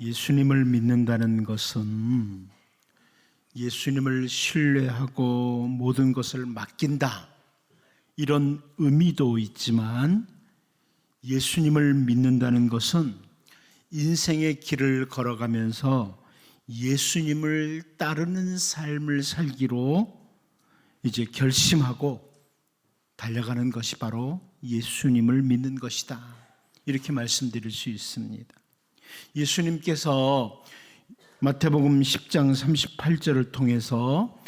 예수님을 믿는다는 것은 예수님을 신뢰하고 모든 것을 맡긴다. 이런 의미도 있지만 예수님을 믿는다는 것은 인생의 길을 걸어가면서 예수님을 따르는 삶을 살기로 이제 결심하고 달려가는 것이 바로 예수님을 믿는 것이다. 이렇게 말씀드릴 수 있습니다. 예수님께서 마태복음 10장 38절을 통해서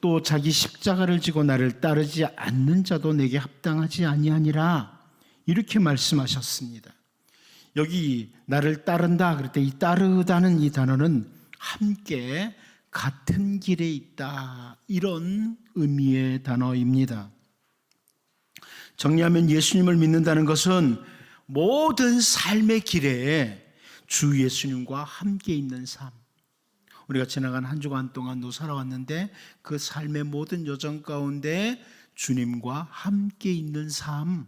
또 자기 십자가를 지고 나를 따르지 않는 자도 내게 합당하지 아니하니라 이렇게 말씀하셨습니다. 여기 나를 따른다 그럴 때 이 따르다는 이 단어는 함께 같은 길에 있다 이런 의미의 단어입니다. 정리하면 예수님을 믿는다는 것은 모든 삶의 길에 주 예수님과 함께 있는 삶. 우리가 지나간 한 주간 동안도 살아왔는데 그 삶의 모든 여정 가운데 주님과 함께 있는 삶.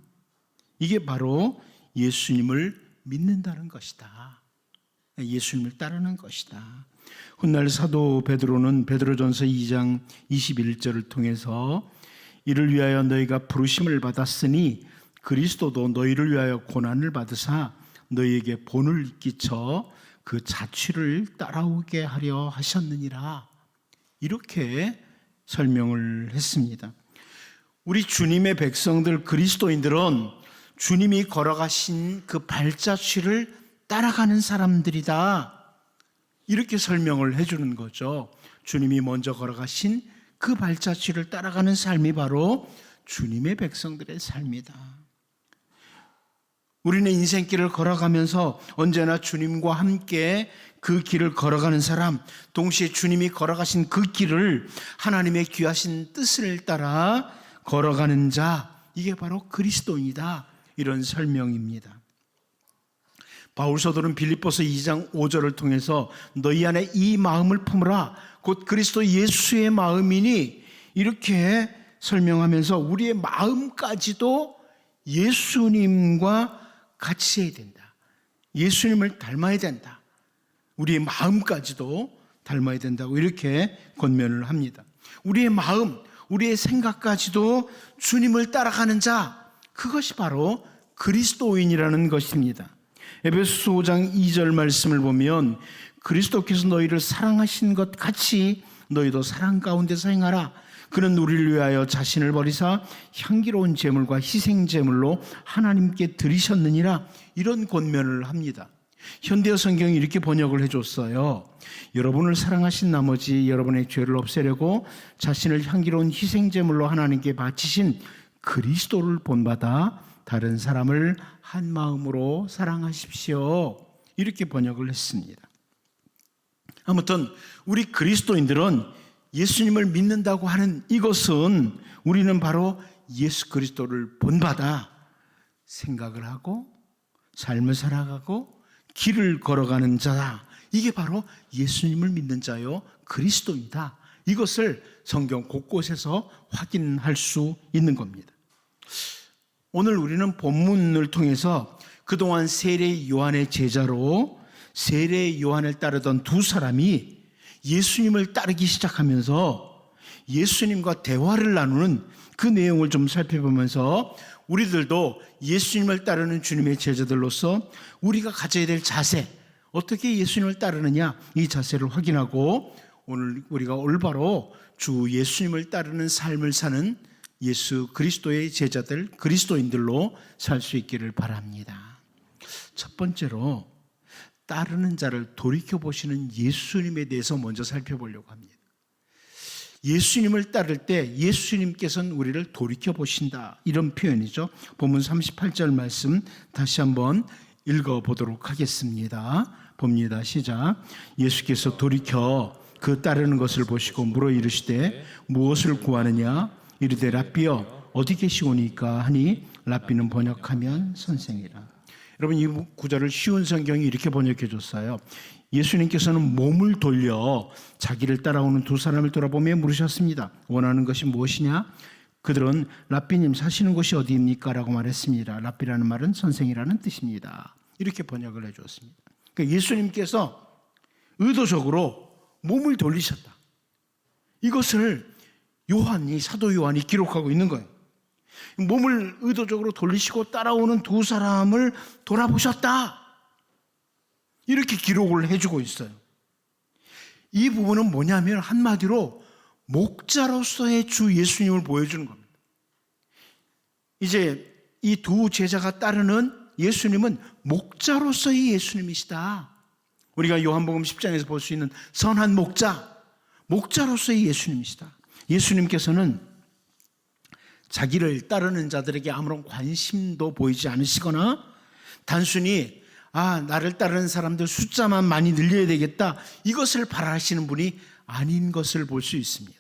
이게 바로 예수님을 믿는다는 것이다. 예수님을 따르는 것이다. 훗날 사도 베드로는 베드로전서 2장 21절을 통해서 이를 위하여 너희가 부르심을 받았으니 그리스도도 너희를 위하여 고난을 받으사 너희에게 본을 끼쳐 그 자취를 따라오게 하려 하셨느니라. 이렇게 설명을 했습니다. 우리 주님의 백성들 그리스도인들은 주님이 걸어가신 그 발자취를 따라가는 사람들이다. 이렇게 설명을 해주는 거죠. 주님이 먼저 걸어가신 그 발자취를 따라가는 삶이 바로 주님의 백성들의 삶이다. 우리는 인생길을 걸어가면서 언제나 주님과 함께 그 길을 걸어가는 사람, 동시에 주님이 걸어가신 그 길을 하나님의 귀하신 뜻을 따라 걸어가는 자, 이게 바로 그리스도인이다. 이런 설명입니다. 바울 사도는 빌립보서 2장 5절을 통해서 너희 안에 이 마음을 품으라 곧 그리스도 예수의 마음이니 이렇게 설명하면서 우리의 마음까지도 예수님과 같이 해야 된다. 예수님을 닮아야 된다. 우리의 마음까지도 닮아야 된다고 이렇게 권면을 합니다. 우리의 마음, 우리의 생각까지도 주님을 따라가는 자, 그것이 바로 그리스도인이라는 것입니다. 에베소 5장 2절 말씀을 보면 그리스도께서 너희를 사랑하신 것 같이 너희도 사랑 가운데서 행하라. 그는 우리를 위하여 자신을 버리사 향기로운 제물과 희생 제물로 하나님께 드리셨느니라 이런 권면을 합니다. 현대어 성경이 이렇게 번역을 해줬어요. 여러분을 사랑하신 나머지 여러분의 죄를 없애려고 자신을 향기로운 희생 제물로 하나님께 바치신 그리스도를 본받아 다른 사람을 한 마음으로 사랑하십시오. 이렇게 번역을 했습니다. 아무튼 우리 그리스도인들은 예수님을 믿는다고 하는 이것은 우리는 바로 예수 그리스도를 본받아 생각을 하고 삶을 살아가고 길을 걸어가는 자다. 이게 바로 예수님을 믿는 자요 그리스도이다. 이것을 성경 곳곳에서 확인할 수 있는 겁니다. 오늘 우리는 본문을 통해서 그동안 세례 요한의 제자로 세례 요한을 따르던 두 사람이 예수님을 따르기 시작하면서 예수님과 대화를 나누는 그 내용을 좀 살펴보면서 우리들도 예수님을 따르는 주님의 제자들로서 우리가 가져야 될 자세, 어떻게 예수님을 따르느냐 이 자세를 확인하고 오늘 우리가 올바로 주 예수님을 따르는 삶을 사는 예수 그리스도의 제자들, 그리스도인들로 살 수 있기를 바랍니다. 첫 번째로 따르는 자를 돌이켜 보시는 예수님에 대해서 먼저 살펴보려고 합니다. 예수님을 따를 때 예수님께서는 우리를 돌이켜 보신다. 이런 표현이죠. 본문 38절 말씀 다시 한번 읽어 보도록 하겠습니다. 봅니다. 시작. 예수께서 돌이켜 그 따르는 것을 보시고 물어 이르시되 무엇을 구하느냐? 이르되 랍비여 어디 계시오니까 하니 랍비는 번역하면 선생이라. 여러분 이 구절을 쉬운 성경이 이렇게 번역해 줬어요. 예수님께서는 몸을 돌려 자기를 따라오는 두 사람을 돌아보며 물으셨습니다. 원하는 것이 무엇이냐? 그들은 랍비님 사시는 곳이 어디입니까? 라고 말했습니다. 랍비라는 말은 선생이라는 뜻입니다. 이렇게 번역을 해 줬습니다. 그러니까 예수님께서 의도적으로 몸을 돌리셨다. 이것을 요한이 사도 요한이 기록하고 있는 거예요. 몸을 의도적으로 돌리시고 따라오는 두 사람을 돌아보셨다. 이렇게 기록을 해주고 있어요. 이 부분은 뭐냐면 한마디로 목자로서의 주 예수님을 보여주는 겁니다. 이제 이 두 제자가 따르는 예수님은 목자로서의 예수님이시다. 우리가 요한복음 10장에서 볼 수 있는 선한 목자, 목자로서의 예수님이시다. 예수님께서는 자기를 따르는 자들에게 아무런 관심도 보이지 않으시거나 단순히 아, 나를 따르는 사람들 숫자만 많이 늘려야 되겠다. 이것을 바라시는 분이 아닌 것을 볼 수 있습니다.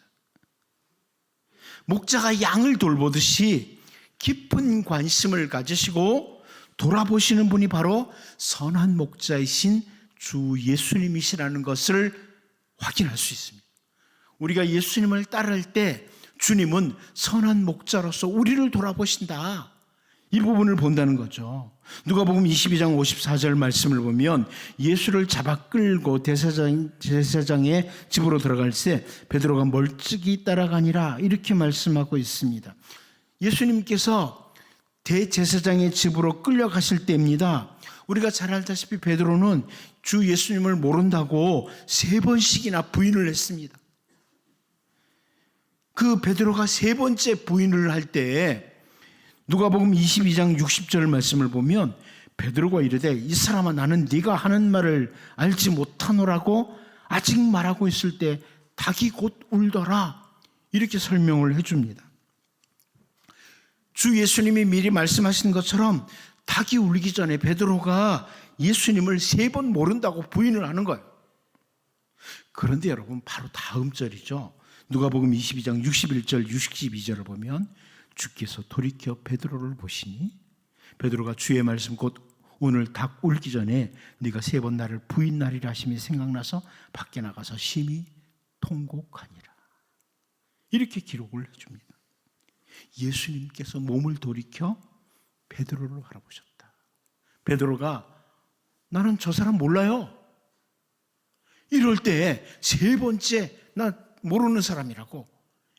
목자가 양을 돌보듯이 깊은 관심을 가지시고 돌아보시는 분이 바로 선한 목자이신 주 예수님이시라는 것을 확인할 수 있습니다. 우리가 예수님을 따를 때 주님은 선한 목자로서 우리를 돌아보신다. 이 부분을 본다는 거죠. 누가복음 22장 54절 말씀을 보면 예수를 잡아 끌고 대사장 제사장의 집으로 들어갈 때 베드로가 멀찍이 따라가니라 이렇게 말씀하고 있습니다. 예수님께서 대제사장의 집으로 끌려가실 때입니다. 우리가 잘 알다시피 베드로는 주 예수님을 모른다고 세 번씩이나 부인을 했습니다. 그 베드로가 세 번째 부인을 할때 누가복음 22장 60절 말씀을 보면 베드로가 이르되 이 사람아 나는 네가 하는 말을 알지 못하노라고 아직 말하고 있을 때 닭이 곧 울더라 이렇게 설명을 해줍니다. 주 예수님이 미리 말씀하신 것처럼 닭이 울기 전에 베드로가 예수님을 세 번 모른다고 부인을 하는 거예요. 그런데 여러분 바로 다음 절이죠. 누가복음 22장 61절 62절을 보면 주께서 돌이켜 베드로를 보시니 베드로가 주의 말씀 곧 오늘 닭 울기 전에 네가 세 번 나를 부인하리라 하심이 생각나서 밖에 나가서 심히 통곡하니라. 이렇게 기록을 해줍니다. 예수님께서 몸을 돌이켜 베드로를 바라보셨다. 베드로가 나는 저 사람 몰라요. 이럴 때 세 번째 나 모르는 사람이라고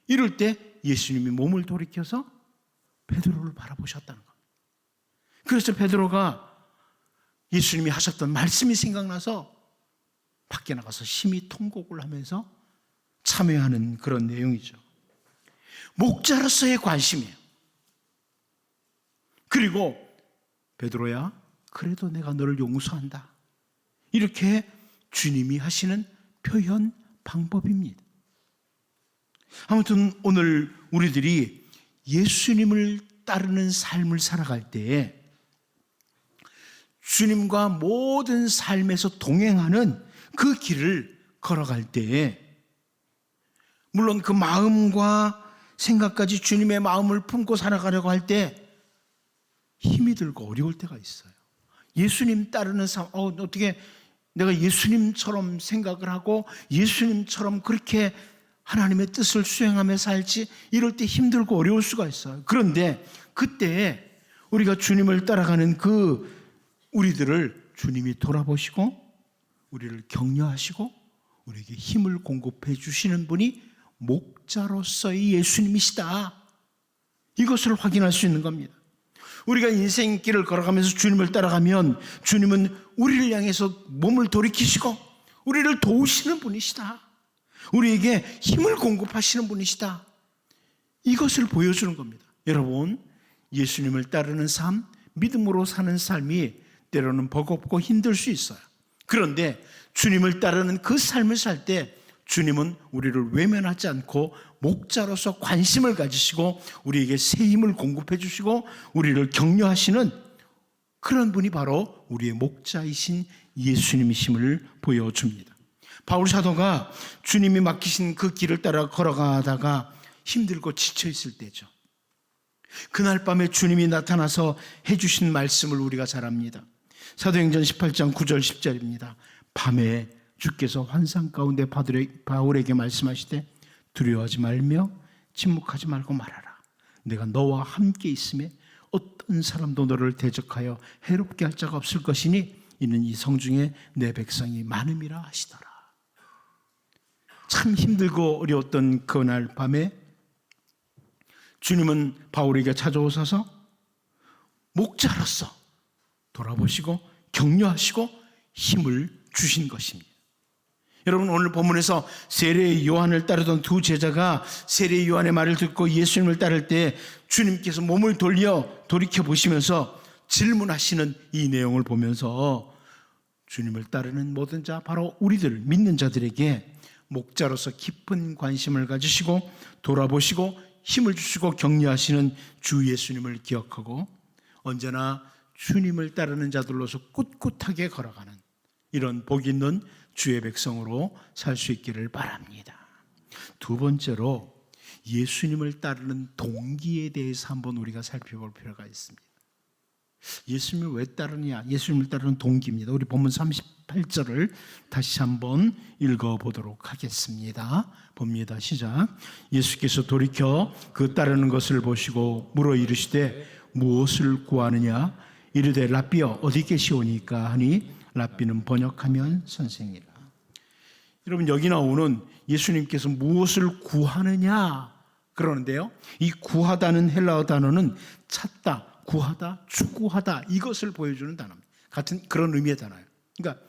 이럴 때 예수님이 몸을 돌이켜서 베드로를 바라보셨다는 겁니다. 그래서 베드로가 예수님이 하셨던 말씀이 생각나서 밖에 나가서 심히 통곡을 하면서 참여하는 그런 내용이죠. 목자로서의 관심이에요. 그리고 베드로야, 그래도 내가 너를 용서한다. 이렇게 주님이 하시는 표현 방법입니다. 아무튼 오늘 우리들이 예수님을 따르는 삶을 살아갈 때에 주님과 모든 삶에서 동행하는 그 길을 걸어갈 때에 물론 그 마음과 생각까지 주님의 마음을 품고 살아가려고 할 때 힘이 들고 어려울 때가 있어요. 예수님 따르는 삶, 어, 어떻게 내가 예수님처럼 생각을 하고 예수님처럼 그렇게 하나님의 뜻을 수행하며 살지 이럴 때 힘들고 어려울 수가 있어요. 그런데 그때 우리가 주님을 따라가는 그 우리들을 주님이 돌아보시고 우리를 격려하시고 우리에게 힘을 공급해 주시는 분이 목자로서의 예수님이시다. 이것을 확인할 수 있는 겁니다. 우리가 인생길을 걸어가면서 주님을 따라가면 주님은 우리를 향해서 몸을 돌이키시고 우리를 도우시는 분이시다. 우리에게 힘을 공급하시는 분이시다. 이것을 보여주는 겁니다. 여러분, 예수님을 따르는 삶, 믿음으로 사는 삶이 때로는 버겁고 힘들 수 있어요. 그런데 주님을 따르는 그 삶을 살 때 주님은 우리를 외면하지 않고 목자로서 관심을 가지시고 우리에게 새 힘을 공급해 주시고 우리를 격려하시는 그런 분이 바로 우리의 목자이신 예수님이심을 보여줍니다. 바울 사도가 주님이 맡기신 그 길을 따라 걸어가다가 힘들고 지쳐 있을 때죠. 그날 밤에 주님이 나타나서 해주신 말씀을 우리가 잘 압니다. 사도행전 18장 9절 10절입니다. 밤에 주께서 환상 가운데 바울에게 말씀하시되 두려워하지 말며 침묵하지 말고 말하라. 내가 너와 함께 있음에 어떤 사람도 너를 대적하여 해롭게 할 자가 없을 것이니 이는 이 성중에 내 백성이 많음이라 하시더라. 참 힘들고 어려웠던 그날 밤에 주님은 바울에게 찾아오셔서 목자로서 돌아보시고 격려하시고 힘을 주신 것입니다. 여러분 오늘 본문에서 세례 요한을 따르던 두 제자가 세례 요한의 말을 듣고 예수님을 따를 때 주님께서 몸을 돌려 돌이켜 보시면서 질문하시는 이 내용을 보면서 주님을 따르는 모든 자 바로 우리들 믿는 자들에게 목자로서 깊은 관심을 가지시고 돌아보시고 힘을 주시고 격려하시는 주 예수님을 기억하고 언제나 주님을 따르는 자들로서 꿋꿋하게 걸어가는 이런 복 있는 주의 백성으로 살 수 있기를 바랍니다. 두 번째로 예수님을 따르는 동기에 대해서 한번 우리가 살펴볼 필요가 있습니다. 예수님을 왜 따르냐? 예수님을 따르는 동기입니다. 우리 본문 38절을 다시 한번 읽어 보도록 하겠습니다. 봅니다. 시작. 예수께서 돌이켜 그 따르는 것을 보시고 물어 이르시되 무엇을 구하느냐? 이르되 랍비여 어디 계시오니까 하니 랍비는 번역하면 선생이라. 여러분 여기 나오는 예수님께서 무엇을 구하느냐 그러는데요. 이 구하다는 헬라어 단어는 찾다, 구하다, 추구하다 이것을 보여주는 단어입니다. 같은 그런 의미의 단어예요. 그러니까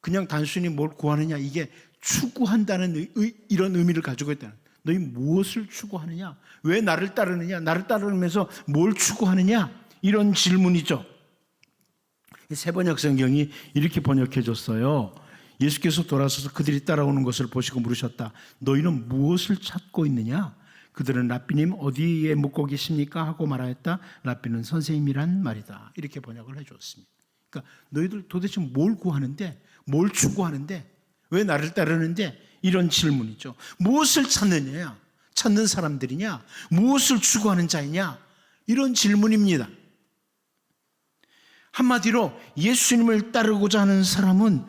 그냥 단순히 뭘 구하느냐 이게 추구한다는 의- 의- 이런 의미를 가지고 있다는. 너희 무엇을 추구하느냐? 왜 나를 따르느냐? 나를 따르면서 뭘 추구하느냐? 이런 질문이죠. 세 번역 성경이 이렇게 번역해 줬어요. 예수께서 돌아서서 그들이 따라오는 것을 보시고 물으셨다. 너희는 무엇을 찾고 있느냐? 그들은 랍비님 어디에 묵고 계십니까? 하고 말하였다. 랍비는 선생님이란 말이다. 이렇게 번역을 해 줬습니다. 그러니까 너희들 도대체 뭘 구하는데? 뭘 추구하는데? 왜 나를 따르는데? 이런 질문이죠. 무엇을 찾느냐? 찾는 사람들이냐? 무엇을 추구하는 자이냐? 이런 질문입니다. 한마디로 예수님을 따르고자 하는 사람은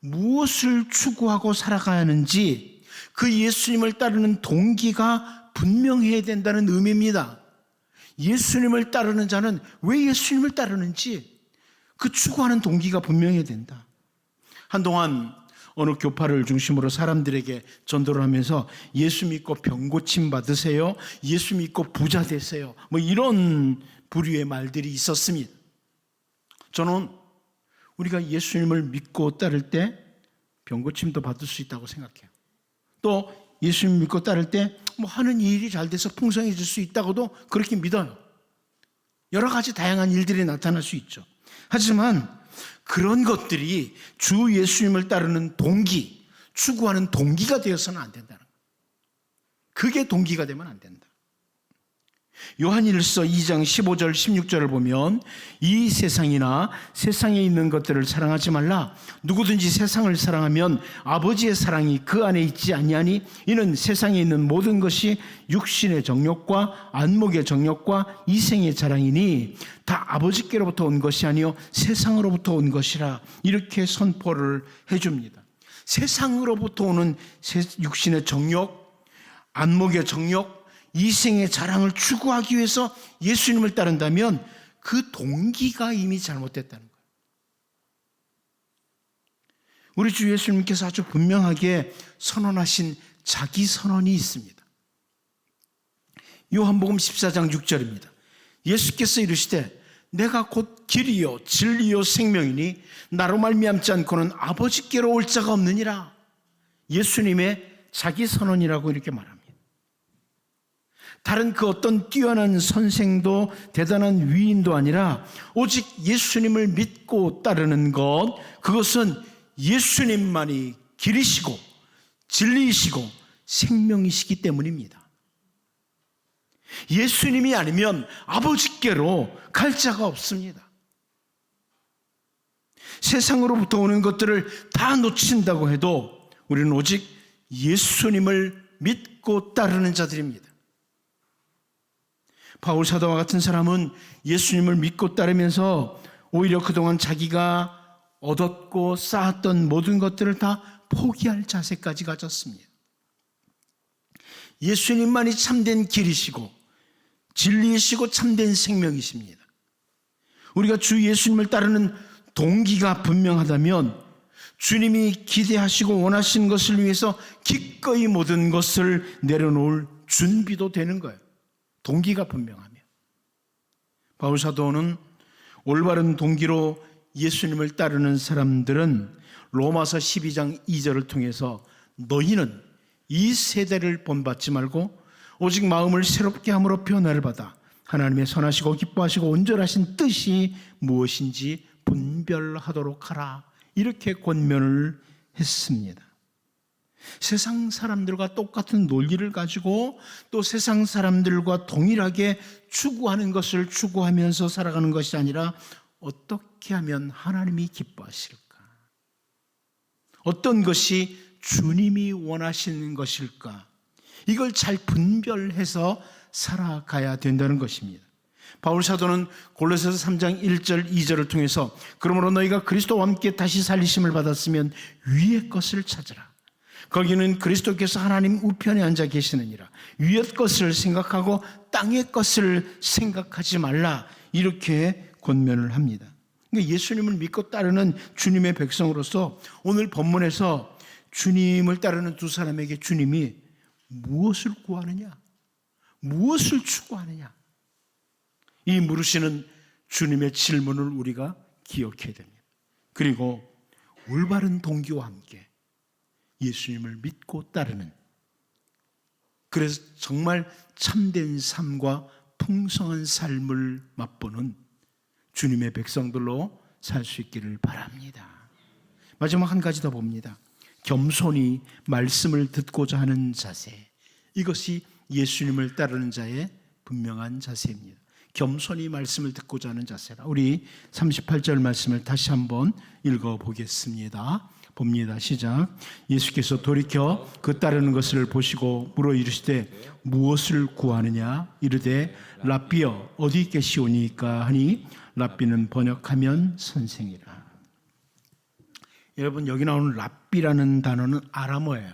무엇을 추구하고 살아가야 하는지 그 예수님을 따르는 동기가 분명해야 된다는 의미입니다. 예수님을 따르는 자는 왜 예수님을 따르는지 그 추구하는 동기가 분명해야 된다. 한동안 어느 교파를 중심으로 사람들에게 전도를 하면서 예수 믿고 병 고침 받으세요. 예수 믿고 부자 되세요. 뭐 이런 부류의 말들이 있었습니다. 저는 우리가 예수님을 믿고 따를 때 병고침도 받을 수 있다고 생각해요. 또 예수님 믿고 따를 때 뭐 하는 일이 잘 돼서 풍성해질 수 있다고도 그렇게 믿어요. 여러 가지 다양한 일들이 나타날 수 있죠. 하지만 그런 것들이 주 예수님을 따르는 동기, 추구하는 동기가 되어서는 안 된다는 거예요. 그게 동기가 되면 안 된다. 요한일서 2장 15절 16절을 보면 이 세상이나 세상에 있는 것들을 사랑하지 말라 누구든지 세상을 사랑하면 아버지의 사랑이 그 안에 있지 아니하니 이는 세상에 있는 모든 것이 육신의 정욕과 안목의 정욕과 이생의 자랑이니 다 아버지께로부터 온 것이 아니요 세상으로부터 온 것이라 이렇게 선포를 해 줍니다. 세상으로부터 오는 육신의 정욕, 안목의 정욕 이생의 자랑을 추구하기 위해서 예수님을 따른다면 그 동기가 이미 잘못됐다는 거예요. 우리 주 예수님께서 아주 분명하게 선언하신 자기 선언이 있습니다. 요한복음 14장 6절입니다. 예수께서 이르시되 내가 곧 길이요 진리요 생명이니 나로 말미암지 않고는 아버지께로 올 자가 없느니라. 예수님의 자기 선언이라고 이렇게 말합니다. 다른 그 어떤 뛰어난 선생도 대단한 위인도 아니라 오직 예수님을 믿고 따르는 것, 그것은 예수님만이 길이시고 진리이시고 생명이시기 때문입니다. 예수님이 아니면 아버지께로 갈 자가 없습니다. 세상으로부터 오는 것들을 다 놓친다고 해도 우리는 오직 예수님을 믿고 따르는 자들입니다. 바울 사도와 같은 사람은 예수님을 믿고 따르면서 오히려 그동안 자기가 얻었고 쌓았던 모든 것들을 다 포기할 자세까지 가졌습니다. 예수님만이 참된 길이시고 진리이시고 참된 생명이십니다. 우리가 주 예수님을 따르는 동기가 분명하다면 주님이 기대하시고 원하시는 것을 위해서 기꺼이 모든 것을 내려놓을 준비도 되는 거예요. 동기가 분명하며. 바울 사도는 올바른 동기로 예수님을 따르는 사람들은 로마서 12장 2절을 통해서 너희는 이 세대를 본받지 말고 오직 마음을 새롭게 함으로 변화를 받아 하나님의 선하시고 기뻐하시고 온전하신 뜻이 무엇인지 분별하도록 하라. 이렇게 권면을 했습니다. 세상 사람들과 똑같은 논리를 가지고 또 세상 사람들과 동일하게 추구하는 것을 추구하면서 살아가는 것이 아니라 어떻게 하면 하나님이 기뻐하실까? 어떤 것이 주님이 원하시는 것일까? 이걸 잘 분별해서 살아가야 된다는 것입니다. 바울 사도는 골로새서 3장 1절 2절을 통해서 그러므로 너희가 그리스도와 함께 다시 살리심을 받았으면 위의 것을 찾으라. 거기는 그리스도께서 하나님 우편에 앉아 계시느니라. 위의 것을 생각하고 땅의 것을 생각하지 말라. 이렇게 권면을 합니다. 그러니까 예수님을 믿고 따르는 주님의 백성으로서 오늘 본문에서 주님을 따르는 두 사람에게 주님이 무엇을 구하느냐? 무엇을 추구하느냐? 이 물으시는 주님의 질문을 우리가 기억해야 됩니다. 그리고 올바른 동기와 함께 예수님을 믿고 따르는 그래서 정말 참된 삶과 풍성한 삶을 맛보는 주님의 백성들로 살 수 있기를 바랍니다. 마지막 한 가지 더 봅니다. 겸손히 말씀을 듣고자 하는 자세. 이것이 예수님을 따르는 자의 분명한 자세입니다. 겸손히 말씀을 듣고자 하는 자세라. 우리 38절 말씀을 다시 한번 읽어 보겠습니다. 봅니다. 시작. 예수께서 돌이켜 그 따르는 것을 보시고 물어 이르시되 무엇을 구하느냐 이르되 랍비여 어디 계시오니까 하니 랍비는 번역하면 선생이라. 여러분 여기 나오는 랍비라는 단어는 아람어예요.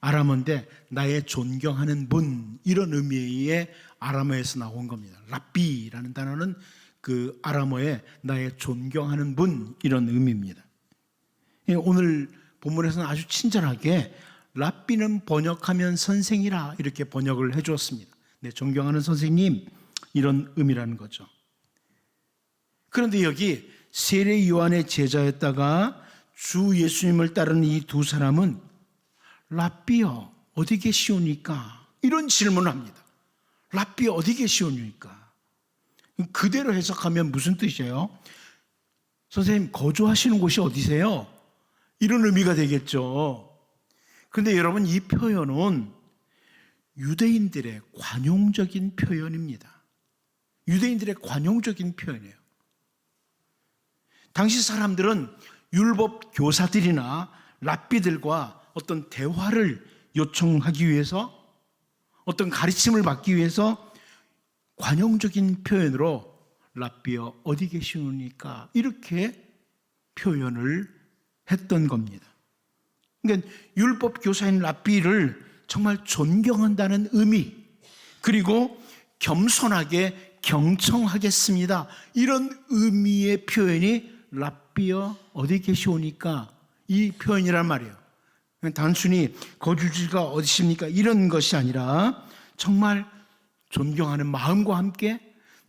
아람어인데 나의 존경하는 분 이런 의미의 아람어에서 나온 겁니다. 랍비라는 단어는 그 아람어의 나의 존경하는 분 이런 의미입니다. 예, 오늘 본문에서는 아주 친절하게 랍비는 번역하면 선생이라 이렇게 번역을 해 주었습니다. 네, 존경하는 선생님 이런 의미라는 거죠. 그런데 여기 세례 요한의 제자였다가 주 예수님을 따르는 이 두 사람은 랍비여 어디 계시오니까 이런 질문을 합니다. 랍비여 어디 계시오니까 그대로 해석하면 무슨 뜻이에요? 선생님 거주하시는 곳이 어디세요? 이런 의미가 되겠죠. 그런데 여러분 이 표현은 유대인들의 관용적인 표현입니다. 유대인들의 관용적인 표현이에요. 당시 사람들은 율법 교사들이나 랍비들과 어떤 대화를 요청하기 위해서 어떤 가르침을 받기 위해서 관용적인 표현으로 랍비어 어디 계시니까 이렇게 표현을 했던 겁니다. 그러니까 율법 교사인 랍비를 정말 존경한다는 의미 그리고 겸손하게 경청하겠습니다. 이런 의미의 표현이 랍비어 어디 계시오니까 이 표현이란 말이에요. 단순히 거주지가 어디십니까? 이런 것이 아니라 정말 존경하는 마음과 함께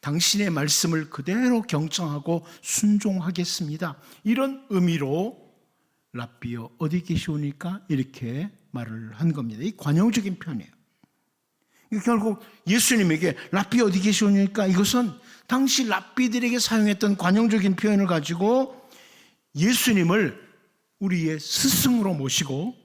당신의 말씀을 그대로 경청하고 순종하겠습니다. 이런 의미로 랍비어 어디 계시오니까 이렇게 말을 한 겁니다. 이 관용적인 표현이에요. 결국 예수님에게 랍비 어디 계시오니까 이것은 당시 랍비들에게 사용했던 관용적인 표현을 가지고 예수님을 우리의 스승으로 모시고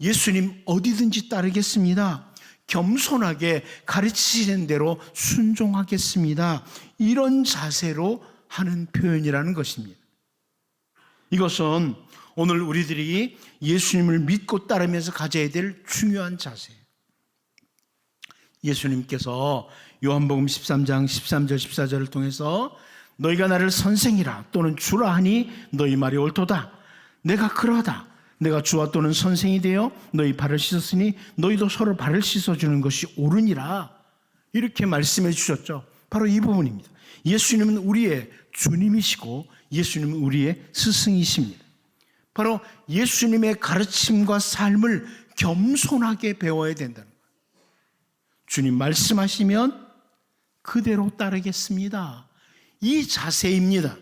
예수님 어디든지 따르겠습니다. 겸손하게 가르치시는 대로 순종하겠습니다. 이런 자세로 하는 표현이라는 것입니다. 이것은 오늘 우리들이 예수님을 믿고 따르면서 가져야 될 중요한 자세예요. 예수님께서 요한복음 13장 13절 14절을 통해서 너희가 나를 선생이라 또는 주라 하니 너희 말이 옳도다. 내가 그러하다. 내가 주와 또는 선생이 되어 너희 발을 씻었으니 너희도 서로 발을 씻어주는 것이 옳으니라. 이렇게 말씀해 주셨죠. 바로 이 부분입니다. 예수님은 우리의 주님이시고 예수님은 우리의 스승이십니다. 바로 예수님의 가르침과 삶을 겸손하게 배워야 된다는 거예요. 주님 말씀하시면 그대로 따르겠습니다. 이 자세입니다.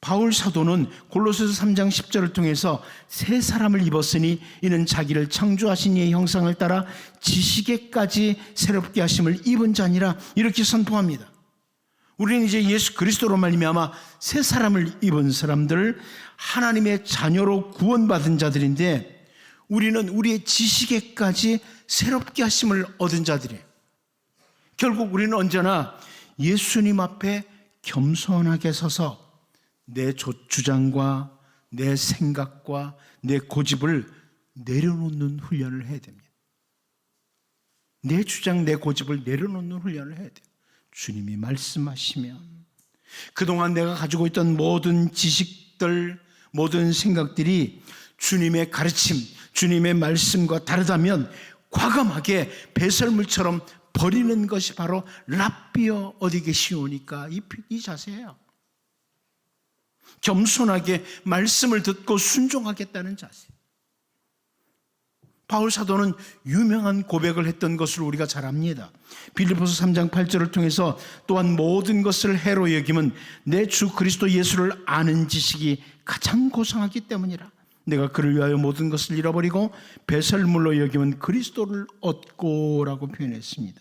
바울 사도는 골로새서 3장 10절을 통해서 새 사람을 입었으니 이는 자기를 창조하신 이의 형상을 따라 지식에까지 새롭게 하심을 입은 자니라 이렇게 선포합니다. 우리는 이제 예수 그리스도로 말미암아 새 사람을 입은 사람들 하나님의 자녀로 구원받은 자들인데 우리는 우리의 지식에까지 새롭게 하심을 얻은 자들이에요. 결국 우리는 언제나 예수님 앞에 겸손하게 서서 내 조- 주장과 내 생각과 내 고집을 내려놓는 훈련을 해야 됩니다. 내 주장, 내 고집을 내려놓는 훈련을 해야 돼요. 주님이 말씀하시면 그동안 내가 가지고 있던 모든 지식들, 모든 생각들이 주님의 가르침, 주님의 말씀과 다르다면 과감하게 배설물처럼 버리는 것이 바로 랍비어 어디 계시오니까 이, 이 자세예요. 겸손하게 말씀을 듣고 순종하겠다는 자세. 바울 사도는 유명한 고백을 했던 것을 우리가 잘 압니다. 빌리포스 3장 8절을 통해서 또한 모든 것을 해로 여김은 내 주 그리스도 예수를 아는 지식이 가장 고상하기 때문이라. 내가 그를 위하여 모든 것을 잃어버리고 배설물로 여김은 그리스도를 얻고라고 표현했습니다.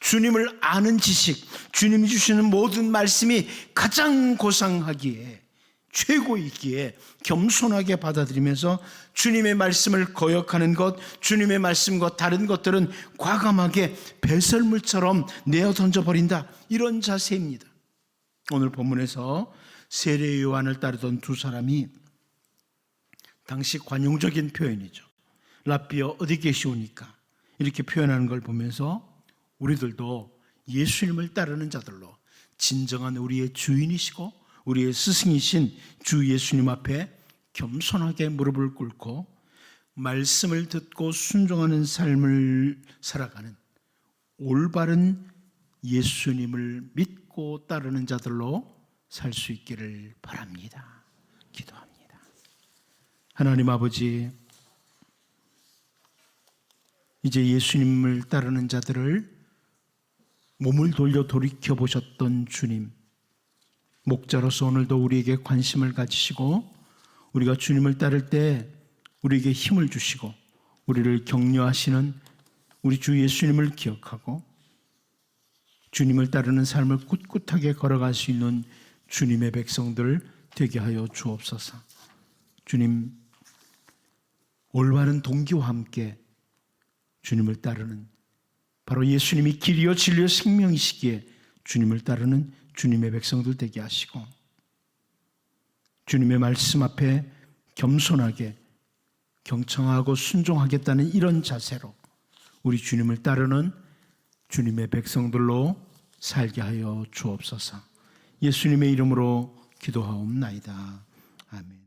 주님을 아는 지식, 주님이 주시는 모든 말씀이 가장 고상하기에 최고이기에 겸손하게 받아들이면서 주님의 말씀을 거역하는 것, 주님의 말씀과 다른 것들은 과감하게 배설물처럼 내어 던져버린다. 이런 자세입니다. 오늘 본문에서 세례 요한을 따르던 두 사람이 당시 관용적인 표현이죠. 랍비어 어디 계시오니까 이렇게 표현하는 걸 보면서 우리들도 예수님을 따르는 자들로 진정한 우리의 주인이시고 우리의 스승이신 주 예수님 앞에 겸손하게 무릎을 꿇고 말씀을 듣고 순종하는 삶을 살아가는 올바른 예수님을 믿고 따르는 자들로 살 수 있기를 바랍니다. 기도합니다. 하나님 아버지, 이제 예수님을 따르는 자들을 몸을 돌려 돌이켜 보셨던 주님, 목자로서 오늘도 우리에게 관심을 가지시고 우리가 주님을 따를 때 우리에게 힘을 주시고 우리를 격려하시는 우리 주 예수님을 기억하고 주님을 따르는 삶을 꿋꿋하게 걸어갈 수 있는 주님의 백성들 되게 하여 주옵소서. 주님 올바른 동기와 함께 주님을 따르는 바로 예수님이 길이요 진리요 생명이시기에 주님을 따르는 주님의 백성들 되게 하시고 주님의 말씀 앞에 겸손하게 경청하고 순종하겠다는 이런 자세로 우리 주님을 따르는 주님의 백성들로 살게 하여 주옵소서. 예수님의 이름으로 기도하옵나이다. 아멘.